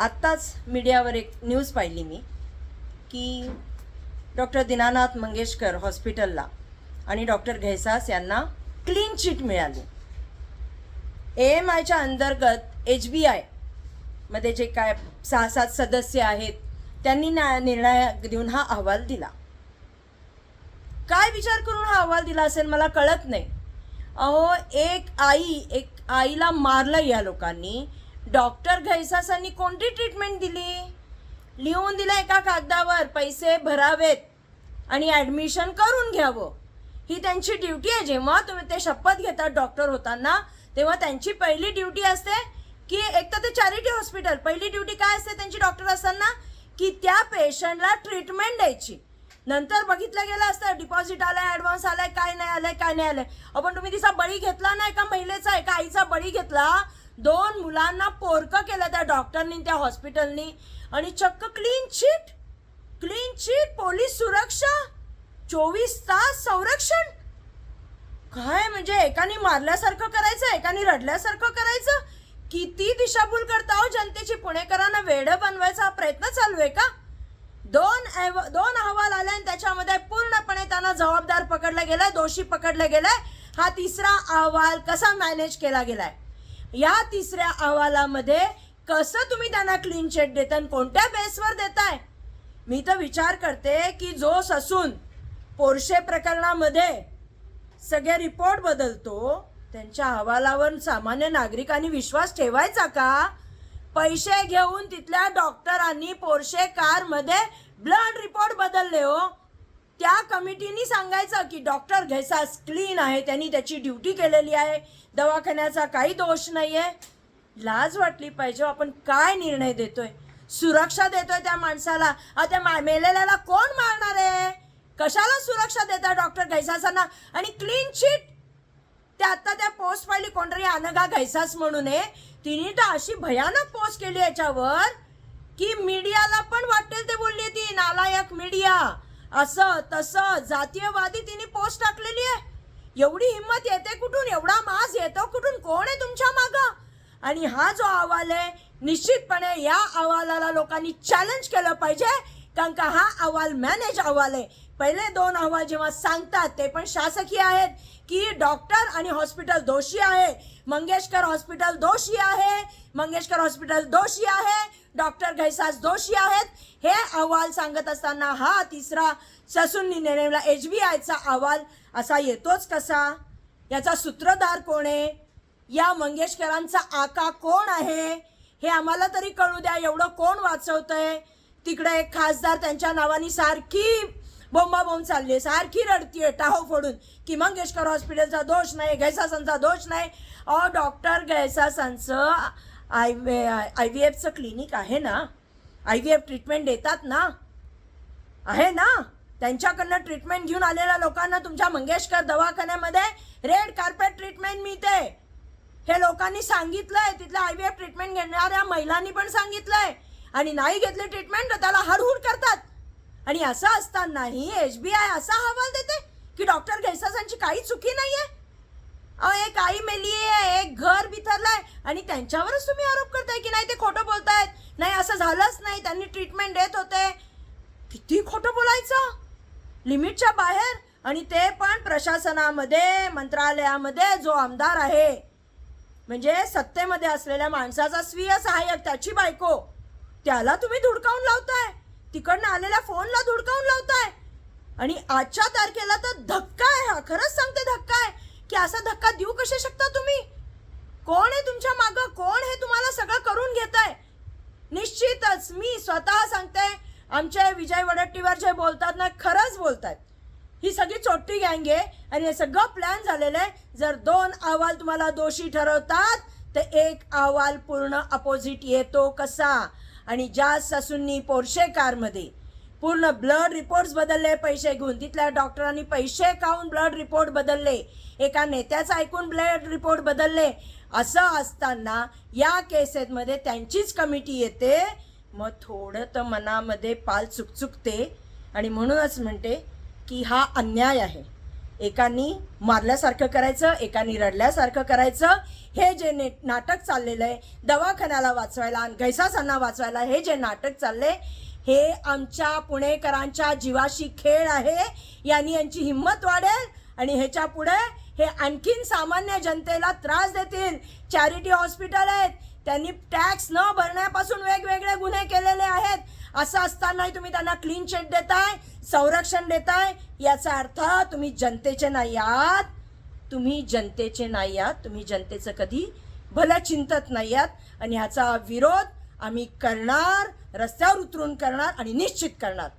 आत्ताच मीडियावर एक न्यूज पाहिली मी की डॉक्टर दीनानाथ मंगेशकर हॉस्पिटलला आणि डॉक्टर घैसास यांना क्लीन चिट मिळाली. ए एम आयच्या अंतर्गत एच बी आयमध्ये जे काय सहा सात सदस्य आहेत त्यांनी ना निर्णय देऊन हा अहवाल दिला. काय विचार करून हा अहवाल दिला असेल मला कळत नाही. अहो एक आई एक आईला मारलं या लोकांनी डॉक्टर घैसासांनी कोणती ट्रीटमेंट दिली? लिहून दिलं एका कागदावर पैसे भरावेत आणि ॲडमिशन करून घ्यावं. ही त्यांची ड्युटी आहे. जेव्हा तुम्ही ते शपथ घेतात डॉक्टर होताना तेव्हा त्यांची पहिली ड्युटी असते की एक तर ते चॅरिटी हॉस्पिटल पहिली ड्युटी काय असते त्यांची डॉक्टर असताना? की त्या पेशंटला ट्रीटमेंट द्यायची. नंतर बघितलं गेलं असतं डिपॉझिट आलाय ॲडव्हान्स आलाय काय नाही आलंय काय नाही आलंय. आपण तुम्ही तिचा बळी घेतला ना एका महिलेचा एका आईचा बळी घेतला? दोन मुलांना पोरकं केलं त्या डॉक्टरनी त्या हॉस्पिटलनी आणि चक्क clean chit clean chit police सुरक्षा चोवीस तास संरक्षण. काय म्हणजे एकाने मारल्यासारखं करायचं एकाने रडल्यासारखं करायचं? किती दिशाभूल करता हो जनतेची पुणेकरांना वेडं बनवायचा हा प्रयत्न चालू आहे का? दोन एव- दोन अहवाल आले आणि त्याच्यामध्ये पूर्णपणे त्यांना जबाबदार पकडलं गेलाय दोषी पकडलं गेलाय. हा तिसरा अहवाल कसा मॅनेज केला गेलाय? या तिसऱ्या अहवालामध्ये कसं तुम्ही त्यांना क्लीन चेट देता आणि कोणत्या बेसवर देताय? मी तर विचार करते की जो ससून पोरशे प्रकरणामध्ये सगळे रिपोर्ट बदलतो त्यांच्या अहवालावर सामान्य नागरिकांनी विश्वास ठेवायचा का? पैसे घेऊन तिथल्या डॉक्टरांनी पोर्शे कारमध्ये ब्लड रिपोर्ट बदलले हो. त्या कमिटीनी सांगायचं की डॉक्टर घैसास क्लीन आहे त्यांनी त्याची ड्युटी केलेली आहे दवाखान्याचा काही दोष नाही आहे लाज वाटली पाहिजे हो, आपण काय निर्णय देतोय? सुरक्षा देतोय त्या माणसाला. त्या मा- मेलेल्याला कोण मारणार आहे? कशाला सुरक्षा देता डॉक्टर घैसासांना? आणि क्लीन चिट! त्या आत्ता त्या पोस्ट पाहिली कोणतरी अनघा घैसास म्हणून आहे. तिने तर अशी भयानक पोस्ट केली याच्यावर की मीडियाला पण वाटेल ते बोलली ती नालायक मीडिया. असं तसं जातीयवादी तिने पोस्ट टाकलेली आहे. एवढी हिंमत येते कुठून? एवढा मास येतो कुठून? कोण आहे तुमच्या मागं? आणि हा जो अहवाल आहे निश्चितपणे या अहवालाला लोकांनी चॅलेंज केलं पाहिजे. कारण का हा अहवाल मॅनेज अहवाल आहे. पहिले दोन अहवाल जेव्हा सांगतात ते पण शासकीय आहेत की डॉक्टर आणि हॉस्पिटल दोषी आहे. मंगेशकर हॉस्पिटल दोषी आहे. मंगेशकर हॉस्पिटल दोषी आहे. डॉक्टर घैसास दोषी आहेत. हे अहवाल सांगत असताना हा तिसरा ससूननी नेमलेला एच बी आयचा अहवाल असा येतोच कसा? याचा सूत्रधार कोण आहे? या मंगेशकरांचा आका कोण आहे? हे आम्हाला तरी कळू द्या. एवढं कोण वाचवतंय? तिकडे एक खासदार त्यांच्या नावानी सारखी बोंबाबोंब चालली आहे. सारखी रडतीये टाहो फोडून. की मंगेशकर हॉस्पिटलचा दोष नाही घैसासांचा दोष नाही. अ डॉक्टर घैसासांचं आय आय व्ही एफचं क्लिनिक आहे ना? आय व्ही एफ ट्रीटमेंट देतात ना? आहे ना? त्यांच्याकडनं ट्रीटमेंट घेऊन आलेल्या लोकांना तुमच्या मंगेशकर दवाखान्यामध्ये रेड कार्पेट ट्रीटमेंट मिळते. हे लोकांनी सांगितलंय तिथल्या आय व्ही एफ ट्रीटमेंट घेणाऱ्या महिलांनी पण सांगितलंय. आणि नाही घेतली ट्रीटमेंट तर त्याला हडहुड करतात. आणि असं असतानाही एच बी आय असा अहवाल देते की डॉक्टर घैसासांची काही चुकी नाहीये. अहो एक आई मेली आहे एक घर बिथरलाय आणि त्यांच्यावरच तुम्ही आरोप करताय की नाही ते खोटं बोलतायत. नाही असं झालंच नाही. त्यांनी ट्रीटमेंट देत होते. किती खोटं बोलायचं? लिमिटच्या बाहेर आणि ते पण प्रशासनामध्ये मंत्रालयामध्ये जो आमदार आहे. म्हणजे सत्तेमध्ये असलेल्या माणसाचा स्वीय सहाय्यक त्याची बायको. त्याला तुम्ही धुडकावून लावताय. तिकडनं आलेल्या फोनला धुडकावून लावताय. आणि आजच्या तारखेला तर धक्का आहे हा. खरंच सांगते धक्का आहे. की असा धक्का देऊ कसे शकता तुम्ही? कोण आहे तुमच्या मागं? कोण हे तुम्हाला सगळं करून घेत आहे निश्चितच मी स्वतः सांगते आमच्या विजय वडट्टीवर जे बोलतात ना खरंच बोलतात ही सगळी चोट्टी गँग आहे आणि हे सगळं प्लॅन झालेलं आहे. जर दोन अहवाल तुम्हाला दोषी ठरवतात तर एक अहवाल पूर्ण अपोजिट येतो कसा? आणि ज्या ससूंनी पोर्शे कारमध्ये पूर्ण ब्लड रिपोर्ट्स बदलले पैसे घेऊन तिथल्या डॉक्टरांनी पैसे खाऊन ब्लड रिपोर्ट बदलले. एका नेत्याचं ऐकून ब्लड रिपोर्ट बदलले. असं असताना या केसेसमध्ये त्यांचीच कमिटी येते. मग थोडं तर मनामध्ये पाल चुकचुकते. आणि म्हणूनच म्हणते की हा अन्याय आहे. एकानी मारल्यासारखं करायचं एकानी रडल्यासारखं करायचं. हे जे ने नाटक चाललेलं आहे दवाखान्याला वाचवायला आणि घैसासांना वाचवायला हे जे नाटक चाललंय हे आमच्या पुणेकरांच्या जीवाशी खेळ आहे. यांनी यांची हिंमत वाढेल आणि ह्याच्या पुढे हे आणखीन सामान्य जनतेला त्रास देतील. चॅरिटी हॉस्पिटल आहेत. त्यांनी टॅक्स न भरण्यापासून वेगवेगळे गुन्हे केले. असं असतानाही तुम्ही त्यांना क्लीन चिट देताय संरक्षण देताय. याचा अर्थ तुम्ही जनतेचे नाही आहात. तुम्ही जनतेचे नाही आहात. तुम्ही जनतेचं कधी भलं चिंतत नाही आहात. आणि ह्याचा विरोध आम्ही करणार रस्त्यावर उतरून करणार आणि निश्चित करणार.